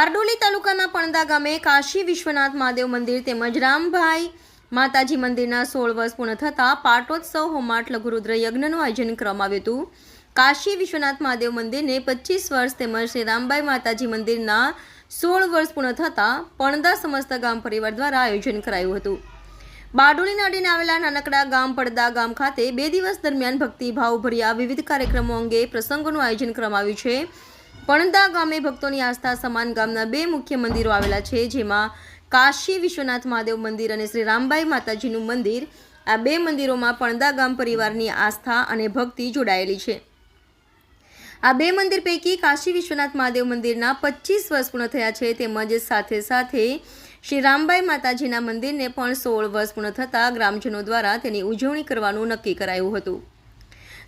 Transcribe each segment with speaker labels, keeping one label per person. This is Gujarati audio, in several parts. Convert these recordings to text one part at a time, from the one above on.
Speaker 1: બારડોલી તાલુકાના પણદા ગામે કાશી વિશ્વનાથ મહાદેવ મંદિર તેમજ રામભાઈ માતાજી મંદિરના સોળ વર્ષ પૂર્ણ થતાં પાટોત્સવ હોમાટ લઘુરુદ્ર યજ્ઞનું આયોજન કરવામાં આવ્યું હતું. કાશી વિશ્વનાથ મહાદેવ મંદિરને પચીસ વર્ષ તેમજ શ્રી રામભાઈ માતાજી મંદિરના સોળ વર્ષ પૂર્ણ થતાં પણદા સમસ્ત ગામ પરિવાર દ્વારા આયોજન કરાયું હતું. બારડોલી નાડીને આવેલા નાનકડા ગામ પડદા ગામ ખાતે બે દિવસ દરમિયાન ભક્તિભાવભર્યા વિવિધ કાર્યક્રમો અંગે પ્રસંગોનું આયોજન કરવામાં આવ્યું છે. પણદા ગામે ભક્તોની આસ્થા સમાન ગામના બે મુખ્ય મંદિરો આવેલા છે, જેમાં કાશી વિશ્વનાથ મહાદેવ મંદિર અને શ્રી રામબાઈ માતાજીનું મંદિર. આ બે મંદિરોમાં પણદા ગામ પરિવારની આસ્થા અને ભક્તિ જોડાયેલી છે. આ બે મંદિર પૈકી કાશી વિશ્વનાથ મહાદેવ મંદિરના પચીસ વર્ષ પૂર્ણ થયા છે, તેમજ સાથે સાથે શ્રી રામબાઈ માતાજીના મંદિરને પણ સોળ વર્ષ પૂર્ણ થતાં ગ્રામજનો દ્વારા તેની ઉજવણી કરવાનું નક્કી કરાયું હતું.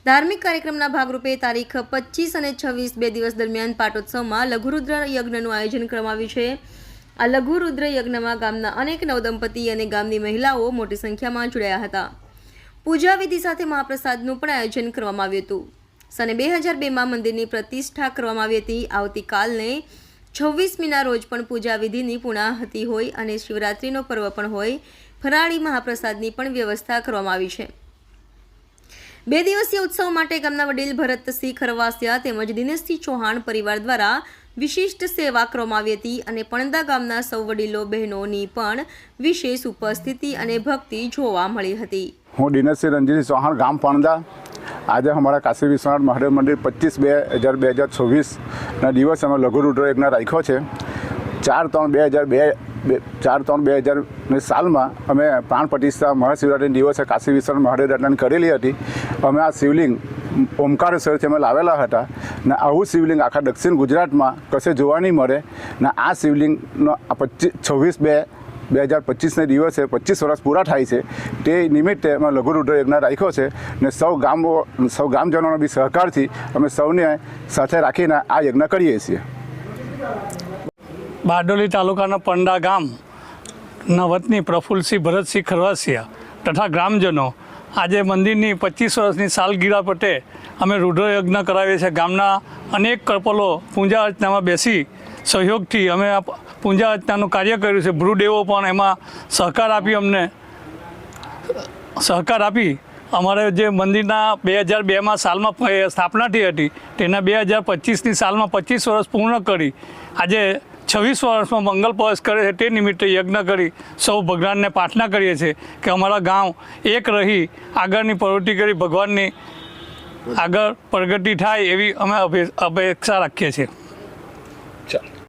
Speaker 1: ધાર્મિક કાર્યક્રમના ભાગરૂપે તારીખ પચીસ અને છવ્વીસ બે દિવસ દરમિયાન પાટોત્સવમાં લઘુરુદ્ર યજ્ઞનું આયોજન કરવામાં આવ્યું છે. આ લઘુરુદ્ર યજ્ઞમાં ગામના અનેક નવદંપતિ અને ગામની મહિલાઓ મોટી સંખ્યામાં જોડાયા હતા. પૂજા વિધિ સાથે મહાપ્રસાદનું પણ આયોજન કરવામાં આવ્યું હતું. સને બે હજાર બેમાં મંદિરની પ્રતિષ્ઠા કરવામાં આવી હતી. આવતીકાલને છવ્વીસમીના રોજ પણ પૂજા વિધિની પૂર્ણાહતિ હોય અને શિવરાત્રિનો પર્વ પણ હોય. ફરાળી મહાપ્રસાદની પણ વ્યવસ્થા કરવામાં આવી છે. બે દિવસીય ઉત્સવ માટે ગામના વડીલ ભરતસિંહ ખરવાસિયા તેમજ દિનેશસિંહ ચૌહાણ પરિવાર દ્વારા વિશિષ્ટ સેવા કરવામાં આવી હતી અને પણદા ગામના સૌ વડીલો, બહેનોની પણ વિશેષ ઉપસ્થિતિ અને ભક્તિ જોવા મળી હતી.
Speaker 2: હું દિનેશસિંહ રંજીત ચૌહાણ, ગામ પણદા. આજે અમારા કાશી વિશ્વનાથ મહાદેવ મંદિર પચીસ બે હજાર બે હજાર છવ્વીસના દિવસ અમે લઘુરુદ્ર યજ્ઞ રાખ્યો છે. ચાર ત્રણ બે હજાર બે ચાર ત્રણ બે હજારની સાલમાં અમે પ્રાણ પ્રતિષ્ઠા મહાશિવરાત્રિના દિવસે કાશી વિશ્વનાથ મહાદેવ દર્શન કરેલી હતી. અમે આ શિવલિંગ ઓમકારેશ્વરથી અમે લાવેલા હતા. ને આવું શિવલિંગ આખા દક્ષિણ ગુજરાતમાં કશે જોવા નહીં મળે. ને આ શિવલિંગનો આ પચીસ છવ્વીસ બે બે હજાર પચીસને દિવસે પચીસ વર્ષ પૂરા થાય છે. તે નિમિત્તે અમે લઘુરુદ્ર યજ્ઞ રાખ્યો છે. ને સૌ ગામો, સૌ ગામજનોના બી સહકારથી અમે સૌને સાથે રાખીને આ યજ્ઞ કરીએ છીએ.
Speaker 3: બારડોલી તાલુકાના પંડા ગામ ના વતની પ્રફુલ્લસિંહ ભરતસિંહ ખરવાસિયા તથા ગ્રામજનો આજે મંદિરની પચીસ વર્ષની સાલગીરા પટે અમે રુદ્રયજ્ઞ કરાવીએ છીએ. ગામના અનેક કપલો પૂજા અર્ચનામાં બેસી સહયોગથી અમે આ પૂજા અર્ચનાનું કાર્ય કર્યું છે. ભ્રુદેવો પણ એમાં સહકાર આપી અમને, સહકાર આપી અમારે જે મંદિરના બે હજાર બેમાં સાલમાં સ્થાપના થઈ હતી, તેના બે હજાર પચીસની સાલમાં પચીસ વર્ષ પૂર્ણ કરી. આજે છવ્વીસ વર્ષમાં મંગલ પ્રવેશ કરે છે તે નિમિત્તે યજ્ઞ કરી સૌ ભગવાનને પ્રાર્થના કરીએ છીએ કે અમારા ગામ એક રહી આગળની પ્રવૃત્તિ કરી ભગવાનની આગળ પ્રગતિ થાય એવી અમે અપેક્ષા રાખીએ છીએ.